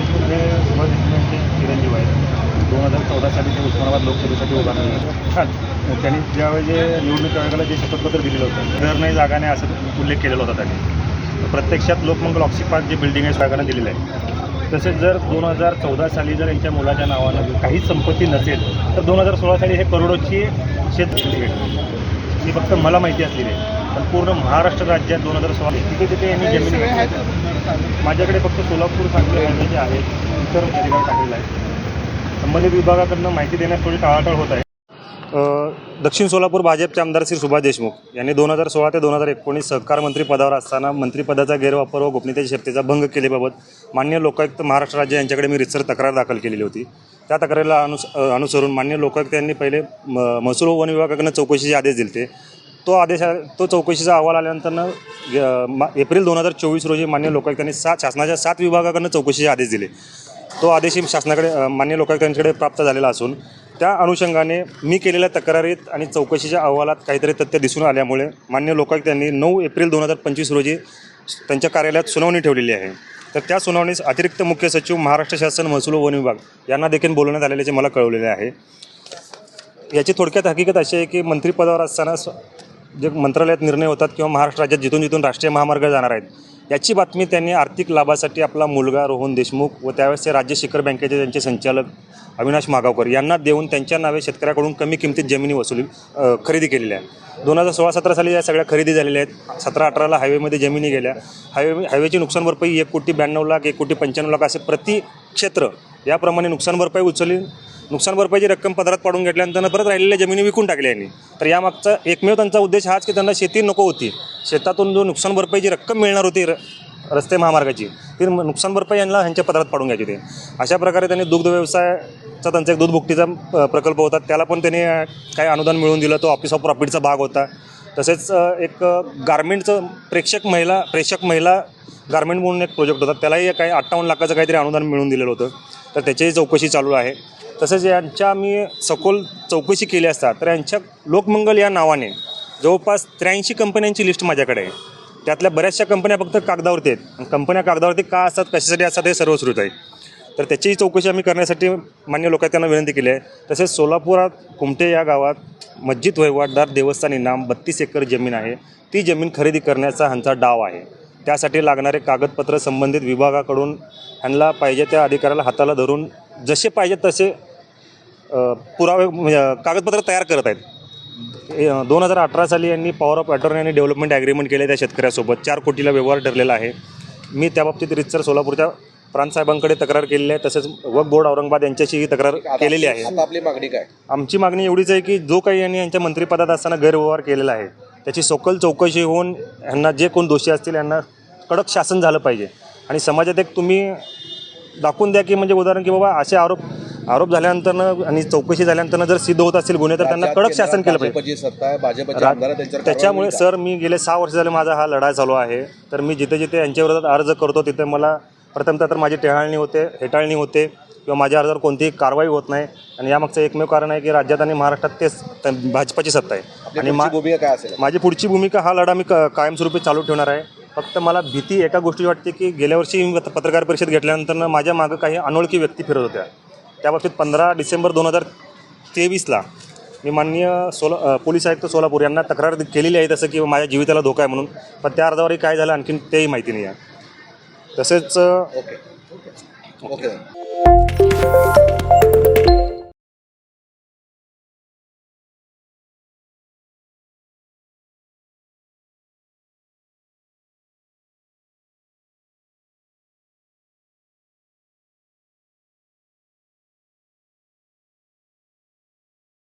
देशमुख हे सुभाष देशमुखांचे चिरंजीव आहेत दोन हजार चौदा साली ते उस्मानाबाद लोकसभेसाठी उभा छान मग त्यांनी ज्यावेळी जे निवडणूक आयोगाला जे शपथपत्र दिलेलं होतं घर नाही जागा नाही असं उल्लेख केलेला होता त्यांनी प्रत्यक्षात लोकमंगल ऑक्सिपार्क जे बिल्डिंग आहे स्वागतानं दिलेलं आहे तसेच जर दोन हजार चौदा साली जर यांच्या मुलाच्या नावानं काही संपत्ती नसेल तर दोन हजार सोळा साली हे करोडोची शेत ही फक्त मला माहिती असलेली आहे पण पूर्ण महाराष्ट्र राज्यात दोन हजार सोळा तिथे तिथे यांनी जमीन माझ्याकडे फक्त सोलापूर सांगली हायवे जे आहे इतर ठिकाण टाकलेलं आहे संबंधित विभागाकडनं माहिती देण्यास थोडी टाळाटाळ होत आहे. दक्षिण सोलापूर भाजपचे आमदार श्री सुभाष देशमुख यांनी दोन हजार सोळा ते दोन हजार एकोणीस सहकार मंत्री पदावर असताना मंत्रिपदाचा गैरवापर व गोपनीयतेच्या शक्तीचा भंग केल्याबाबत मान्य लोकायुक्त महाराष्ट्र राज्य यांच्याकडे मी रितसर तक्रार दाखल केलेली होती. त्या तक्रारीला अनुस अनुसरून मान्य लोकायुक्त यांनी पहिले म महसूल व वन विभागाकडनं चौकशीचे आदेश दिले तो आदेश तो चौकशीचा अहवाल आल्यानंतर मा- एप्रिल दोन हजार चोवीस रोजी मान्य लोकायुक्तांनी सात शासनाच्या सात विभागाकडनं चौकशीचे आदेश दिले. तो आदेशही शासनाकडे मान्य लोकायुक्तांकडे प्राप्त झालेला असून त्या अनुषंगाने मी केलेल्या तक्रारीत आणि चौकशीच्या अहवालात काहीतरी तथ्य दिसून आल्यामुळे मान्य लोकायुक्तांनी नऊ एप्रिल दोन हजार पंचवीस रोजी त्यांच्या कार्यालयात सुनावणी ठेवलेली आहे. तर त्या सुनावणीस अतिरिक्त मुख्य सचिव महाराष्ट्र शासन महसूल वन विभाग यांना देखील बोलवण्यात आलेल्याचे मला कळवलेले आहे. याची थोडक्यात हकीकत अशी आहे की मंत्रिपदावर असताना जे मंत्रालयात निर्णय होतात किंवा महाराष्ट्र राज्यात जिथून जिथून राष्ट्रीय महामार्ग जाणार आहेत याची बातमी त्यांनी आर्थिक लाभासाठी आपला मुलगा रोहन देशमुख व त्यावेळेसचे राज्य शिखर बँकेचे त्यांचे संचालक अविनाश मागावकर यांना देऊन त्यांच्या नावे शेतकऱ्याकडून कमी किमतीत जमिनी वसुली खरेदी केलेल्या आहे दोन हजार सोळा सतरा साली या सगळ्या खरेदी झालेल्या आहेत. सतरा अठराला हायवेमध्ये जमिनी गेल्या. हायवे हायवेची नुकसान भरपाई एक कोटी ब्याण्णव लाख एक कोटी पंच्याण्णव लाख असे प्रति क्षेत्र याप्रमाणे नुकसान भरपाई उचलली. नुकसान भरपाईची रक्कम पदरात पाडून घेतल्यानंतर परत राहिलेल्या जमिनी विकून टाकल्या यांनी. तर यामागचा एकमेव त्यांचा उद्देश हाच की त्यांना शेती नको होती. शेतातून जो नुकसान भरपाईची रक्कम मिळणार होती र रस्ते महामार्गाची ती म- नुकसान भरपाई यांना ह्यांच्या पदरात पाडून घ्यायची ते अशा प्रकारे त्यांनी दुग्ध व्यवसायाचा त्यांचा एक दूध भुकटीचा प्रकल्प होता. त्याला पण त्यांनी काही अनुदान मिळवून दिलं. तो ऑफिस ऑफ प्रॉफिटचा भाग होता. तसेच एक गारमेंटचं प्रेक्षक महिला प्रेक्षक महिला गारमेंट म्हणून एक प्रोजेक्ट होता. त्यालाही काही अठ्ठावन्न लाखाचं काहीतरी अनुदान मिळून दिलेलं होतं. तर त्याचीही चौकशी चालू आहे. तसेच यांच्या मी सखोल चौकशी केली असता तर यांच्या लोकमंगल या नावाने जवळपास त्र्याऐंशी कंपन्यांची लिस्ट माझ्याकडे आहे. त्यातल्या बऱ्याचशा कंपन्या फक्त कागदावरती आहेत. आणि कंपन्या कागदावरती का असतात कशासाठी असतात हे सर्वश्रुत आहे. तर त्याचीही चौकशी आम्ही करण्यासाठी मान्य लोकांना विनंती केली आहे. तसेच सोलापुरात कुमटे या गावात मस्जिद वहिवाटदार देवस्थान इनाम बत्तीस एकर जमीन आहे. ती जमीन खरेदी करण्याचा ह्यांचा डाव आहे. त्यासाठी लागणारे कागदपत्र संबंधित विभागाकडून ह्यांना पाहिजे त्या अधिकाऱ्याला हाताला धरून जसे पाहिजे तसे पुरावे म्हणजे कागदपत्र तयार करत आहेत. दोन हजार अठरा साली यांनी पॉवर ऑफ अटॉर्नी आणि डेव्हलपमेंट ॲग्रीमेंट केले त्या शेतकऱ्यासोबत. चार कोटीला व्यवहार ठरलेला आहे. मी त्याबाबतीत रितसर सोलापूरच्या प्रांतसाहेबांकडे तक्रार केलेली आहे. तसेच वक बोर्ड औरंगाबाद यांच्याशी ही तक्रार केलेली आहे. आपली मागणी काय? आमची मागणी एवढीच आहे की जो काही यांनी यांच्या मंत्रिपदात असताना गैरव्यवहार केलेला आहे त्याची सखोल चौकशी होऊन यांना जे कोण दोषी असतील यांना कडक शासन झालं पाहिजे. आणि समाजात एक तुम्ही दाखवून द्या की म्हणजे उदाहरण की बाबा असे आरोप आरोप झाल्यानंतर आणि चौकशी झाल्यानंतर जर सिद्ध होत असतील गुन्हे तर त्यांना कडक शासन केलं पाहिजे. त्याच्यामुळे सर मी गेले सहा वर्ष झाले माझा हा लढा चालू आहे. तर मी जिथे जिथे यांच्या विरोधात अर्ज करतो तिथे मला प्रथमतः तर माझी टेहाळणी होते हेटाळणी होते किंवा माझ्या अर्जावर कोणतीही कारवाई होत नाही. आणि यामागचं एकमेव कारण आहे की राज्यात आणि महाराष्ट्रात तेच भाजपाची सत्ता आहे. आणि मा भूमिका काय असेल? माझी पुढची भूमिका हा लढा मी क कायमस्वरूपी चालू ठेवणार आहे. फक्त मला भीती एका गोष्टी वाटते की गेल्या वर्षी मी पत- पत्रकार परिषद घेतल्यानंतर माझ्या मागं काही अनोळखी व्यक्ती फिरत होत्या. त्याबाबतीत पंधरा डिसेंबर दोन हजार तेवीसला मी माननीय सोला अ, पोलीस आयुक्त सोलापूर यांना तक्रार दि- केलेली आहे तसं की माझ्या जीविताला धोका आहे म्हणून. पण त्या अर्जावरही काय झालं आणखीन तेही माहिती नाही आहे तसेच अ, ओके. ओके.